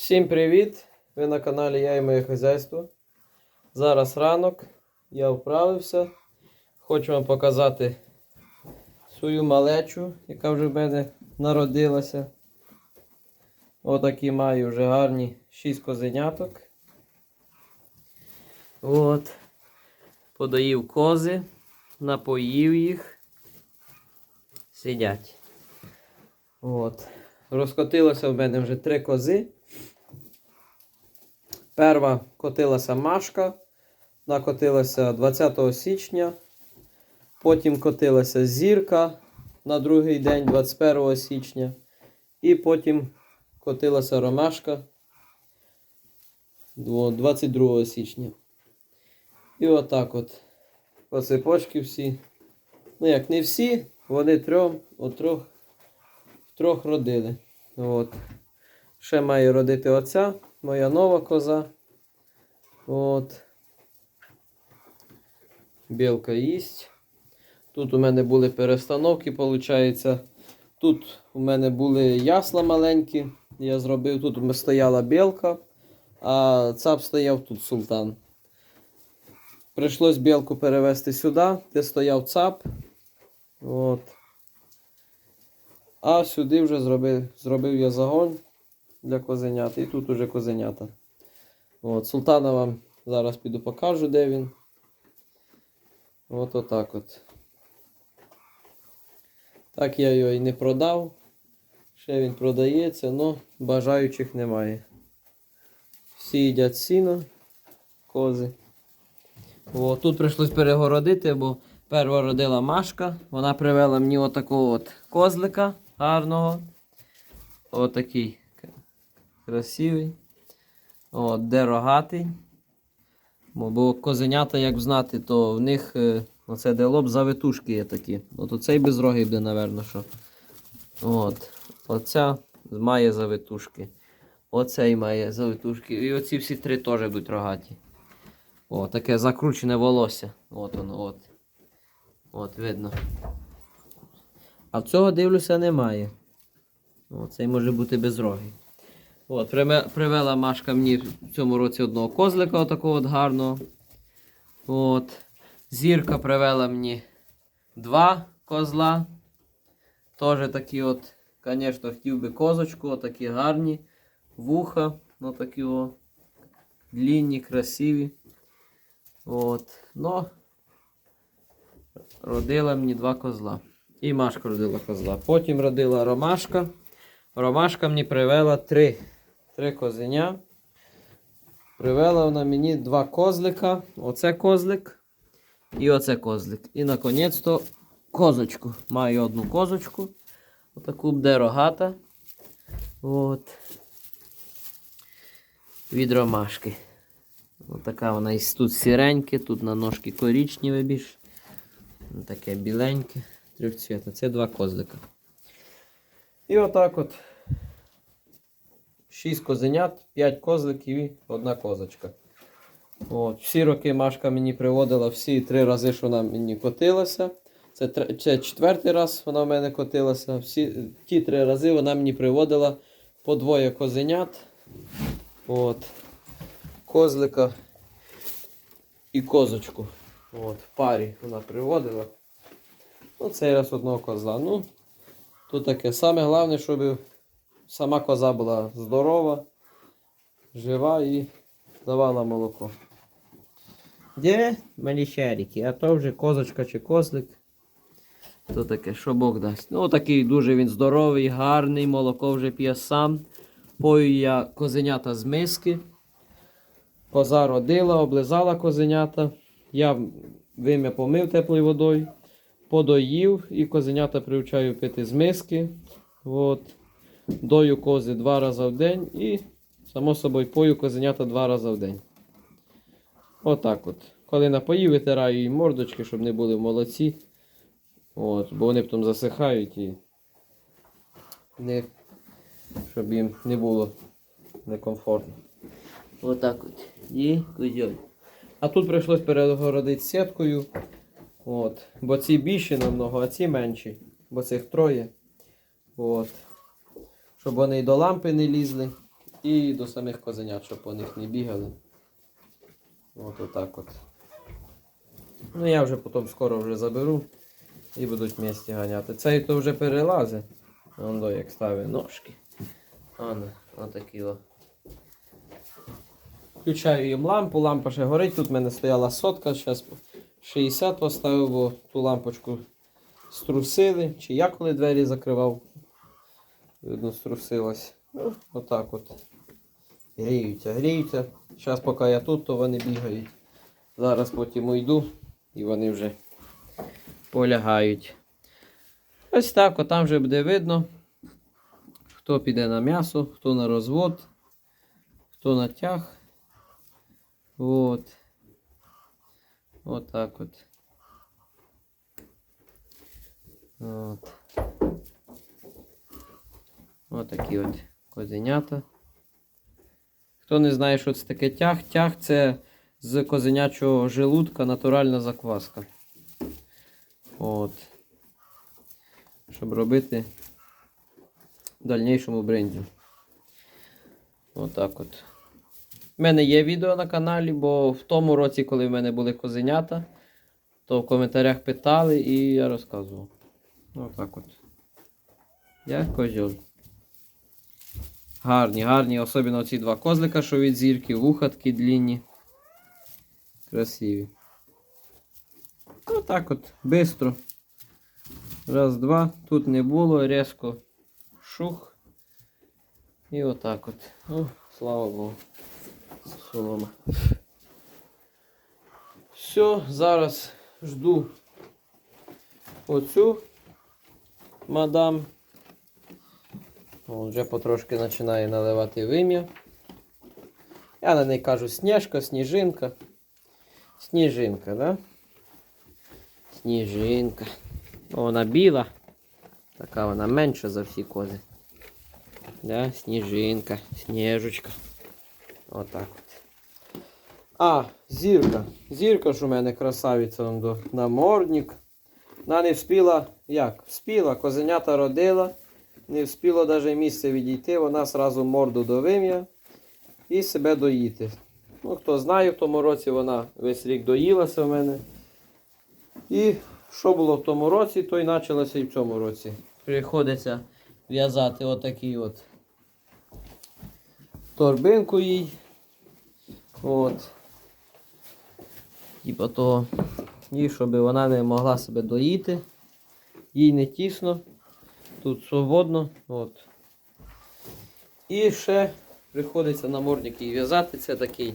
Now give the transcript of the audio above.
Всім привіт! Ви на каналі Я і моє хазяйство. Зараз ранок, я вправився. Хочу вам показати свою малечу, яка вже в мене народилася. Отакі маю вже гарні 6 козеняток. От. Подоїв кози, напоїв їх. Сидять. От. Розкотилося в мене вже три кози. Перва котилася Машка, вона котилася 20 січня. Потім котилася Зірка на другий день, 21 січня. І потім котилася Ромашка 22 січня. І отак от. По цепочки всі. Ну як не всі, вони трьом, от трьох родили. От. Ще має родити оця, моя нова коза. От. Білка їсть. Тут у мене були перестановки, виходить. Тут у мене були ясла маленькі. Я зробив, тут у мене стояла білка, а цап стояв тут султан. Прийшлось білку перевезти сюди, де стояв цап. От. А сюди вже зробив, зробив я загон для козенят. І тут уже козенята. От, султана вам зараз піду покажу, де він. От отак от. Так я його і не продав. Ще він продається, але бажаючих немає. Всі їдять сіно, кози. О, тут прийшлось перегородити, бо перша родила Машка. Вона привела мені отакого от козлика гарного. Отакий красивий. От, де рогатий. Бо, козенята, як знати, то в них е, оце де лоб завитушки є такі. От оцей безрогий буде, напевно, що. От. Оця має завитушки. Оцей має завитушки. І оці всі три теж будуть рогаті. О, таке закручене волосся. От воно, от. От, видно. А цього дивлюся немає. О, цей може бути безрогий. От, привела Машка мені в цьому році одного козлика, отакого от гарного. От. Зірка привела мені два козла. Теж такі от, звісно, хотів би козочку, отакі гарні. Вуха, ну такі о, длінні, красиві. От. Ну, родила мені два козла. І Машка родила козла. Потім родила Ромашка. Ромашка мені привела три, три козеня. Привела вона мені два козлика. Оце козлик і оце козлик. І наконець-то козочку. Маю одну козочку. Отаку буде рогата. От. Від ромашки. Отака вона із тут сіреньке, тут на ножки коричневе більш. Таке біленьке, трьохцвітне. Це два козлика. І отак от. Шість козенят, п'ять козликів і одна козочка. От. Всі роки Машка мені приводила всі три рази, що вона мені котилася. Це, це четвертий раз вона в мене котилася. Всі, ті три рази вона мені приводила по двоє козенят. От. Козлика і козочку. От, в парі вона приводила. Ну, цей раз одного козла. Ну, тут таке. Саме головне, щоб сама коза була здорова, жива і давала молоко. Де малішарики? А то вже козочка чи козлик. То таке, що Бог дасть. Ну, такий дуже він здоровий, гарний, молоко вже п'є сам. Пою я козенята з миски. Коза родила, облизала козенята. Я вим'я помив теплою водою, подоїв і козенята привчаю пити з миски. От. Дою кози два рази в день і, само собою, пою козенята два рази в день. Отак от. Коли напоїв, витираю їм мордочки, щоб не були в молоці. От, бо вони потім засихають і не, щоб їм не було некомфортно. Отак от. І козьоль. А тут прийшлось перегородити сіткою. От. Бо ці більші намного, а ці менші. Бо цих троє. От. Щоб вони і до лампи не лізли. І до самих козенят, щоб по них не бігали. От отак от. Ну я вже потім скоро вже заберу і будуть вместе ганяти. Цей то вже перелазить. Вон до як ставить ножки. А не, отакі о. Включаю їм лампу, лампа ще горить. Тут в мене стояла сотка, зараз 60 поставив, бо ту лампочку струсили. Чи я коли двері закривав, видно, струсилась. Ну, отак от. Гріються, гріються. Зараз поки я тут, то вони бігають. Зараз потім уйду і вони вже полягають. Ось так, от там вже буде видно, хто піде на м'ясо, хто на розвод, хто на тяг. От. От так от. От. От такі от козенята. Хто не знає, що це таке тяг, тяг це з козенячого желудка натуральна закваска. От. Щоб робити в дальнішому бренді. Отак от. У мене є відео на каналі, бо в тому році, коли в мене були козенята, то в коментарях питали і я розказував. Отак от. Я козьол. Гарні, гарні, особливо ці два козлика, що від зірки, вуха такі длінні. Красиві. Отак от, бистро. Раз, два. Тут не було, різко шух. І отак от. О, слава Богу. Солома. Все, зараз жду оцю мадам. О, вже потрошки починає наливати вим'я. Я на неї кажу сніжка, сніжинка. Сніжинка, да? Сніжинка. Вона біла. Така вона менша за всі кози. Да? Сніжинка, сніжечка. Отак от. А, зірка. Зірка ж у мене красавиця до намордник. Вона не вспіла, як? Вспіла, козенята родила, не вспіло навіть місце відійти, вона сразу морду до вим'я і себе доїти. Ну, хто знає, в тому році вона весь рік доїлася в мене. І що було в тому році, то й почалося і в цьому році. Приходиться в'язати отакий от торбинку їй. От. Тіпа того. І щоб вона не могла себе доїти. Їй не тісно. Тут свободно. От. І ще приходиться намордник її в'язати. Це такий